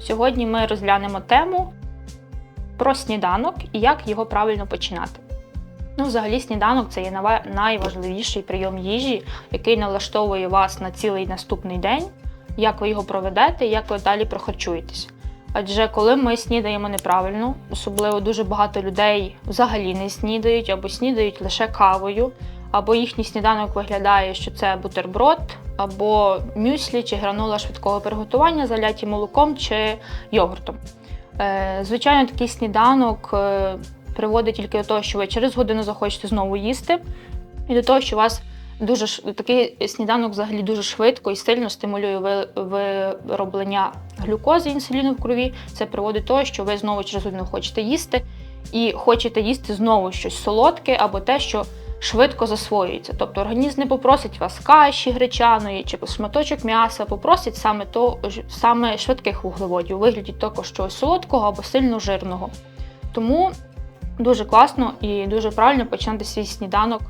сьогодні ми розглянемо тему про сніданок і як його правильно починати. Ну, взагалі, сніданок це є найважливіший прийом їжі, який налаштовує вас на цілий наступний день, як ви його проведете як ви далі прохарчуєтесь. Адже коли ми снідаємо неправильно, особливо дуже багато людей взагалі не снідають або снідають лише кавою, або їхній сніданок виглядає, що це бутерброд, або мюслі чи гранула швидкого приготування, заляті молоком чи йогуртом. Е, Звичайно, такий сніданок е, приводить тільки до того, що ви через годину захочете знову їсти, і до того, що у вас дуже такий сніданок взагалі дуже швидко і сильно стимулює вироблення глюкози інсуліну в крові. Це приводить до того, що ви знову через годину хочете їсти і хочете їсти знову щось солодке або те, що швидко засвоюється. Тобто організм не попросить вас каші гречаної чи шматочок м'яса, попросить саме то саме швидких вуглеводів у вигляді також чогось солодкого або сильно жирного. Тому дуже класно і дуже правильно починати свій сніданок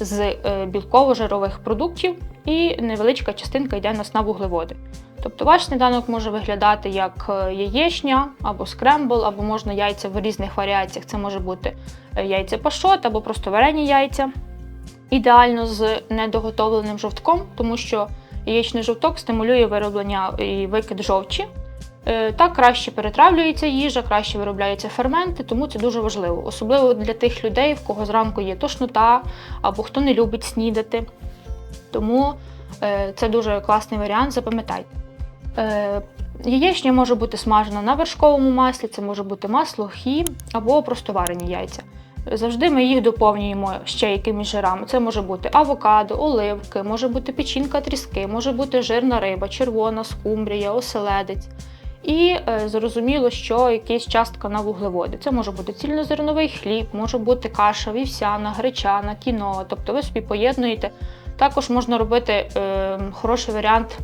з е, білково-жирових продуктів, і невеличка частинка йде нас на вуглеводи. Тобто ваш сніданок може виглядати як е, яєчня або скрембл, або можна яйця в різних варіаціях. Це може бути е, яйця пашот або просто варені яйця. Ідеально з недоготовленим жовтком, тому що яєчний жовток стимулює вироблення і викид жовчі. Е, Так краще перетравлюється їжа, краще виробляються ферменти, тому це дуже важливо. Особливо для тих людей, в кого зранку є тошнота або хто не любить снідати. Тому це дуже класний варіант, запам'ятайте. Е, Яєчня може бути смажена на вершковому маслі, це може бути масло, хі або просто варені яйця. Завжди ми їх доповнюємо ще якимись жирами. Це може бути авокадо, оливки, може бути печінка тріски, може бути жирна риба, червона, скумбрія, оселедець. І е, зрозуміло, що якась частка на вуглеводи. Це може бути цільнозерновий хліб, може бути каша, вівсяна, гречана, кіно. Тобто ви собі поєднуєте. Також можна робити е, хороший варіант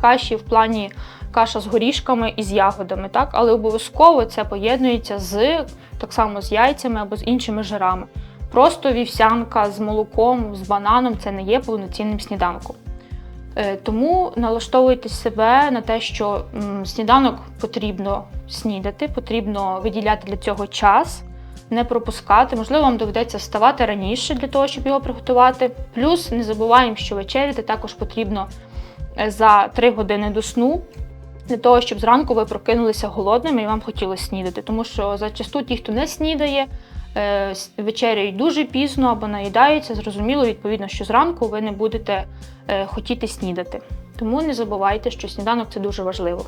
каші в плані каша з горішками і з ягодами, так? але обов'язково це поєднується з так само з яйцями або з іншими жирами. Просто вівсянка з молоком, з бананом це не є повноцінним сніданком. Е, Тому налаштовуйте себе на те, що сніданок потрібно снідати, потрібно виділяти для цього час, не пропускати. Можливо, вам доведеться вставати раніше для того, щоб його приготувати. Плюс не забуваємо, що вечеряти також потрібно за 3 години до сну. Для того, щоб зранку ви прокинулися голодними і вам хотілося снідати. Тому що зачасту ті, хто не снідає, е, вечеряють дуже пізно або наїдаються, зрозуміло, відповідно, що зранку ви не будете е, хотіти снідати. Тому не забувайте, що сніданок це дуже важливо.